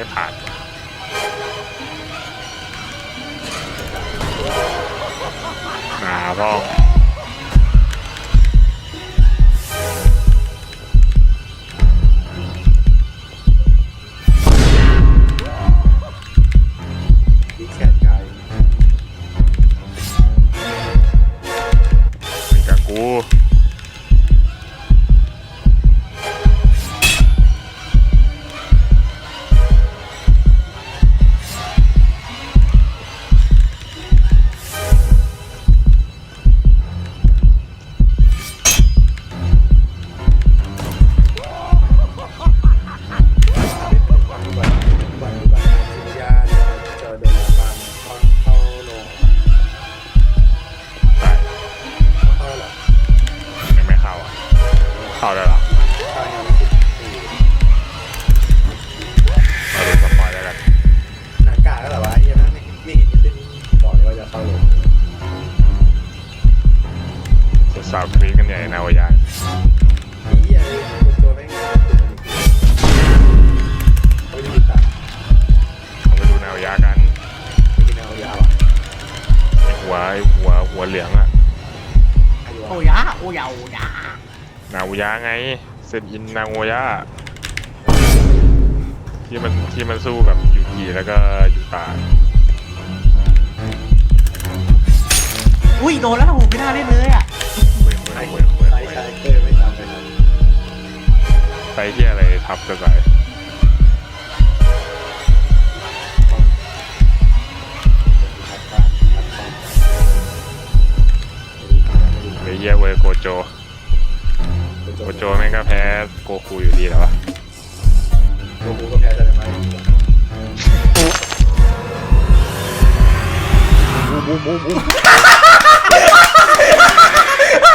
ได้ผ่านมาบ้อ เข้าได้หรอเข้ายังไม่ติดสี่มาดูสปอยแล้วกันหนังกาแล้วเหรอวะยังไม่ไม่เห็นขึ้นบอกเลยว่าจะเข้าลงสาวๆกรี๊ดกันใหญ่นาวายานนี่ไอ้ตัวแม่งไม่ได้ตัดเอาไปดูนาวายากันไม่กินเอายาวอะไอ้หัวไอ้หัวหัวเหลืองอะอายุโอ้ยะโอ้ยาโอ้ยา นาวายาไง เซนอินนาวายาที่มันที่มันสู้กับยูกิแล้วก็ยูตาอุ้ยโดนแล้วโหไม่น่าเล่นเลยอะเว้ยเว้ยเว้ยเว้ยใช่เว้ยใช่เคยไม่จำไปนะไปที่อะไรทับกันไปเฮียเวยโกโจ โกโจแม่งก็แพ้โกคูอยู่ดีแล้ววะโกคูก็แพ้แต่ไม่บูบูบูบูม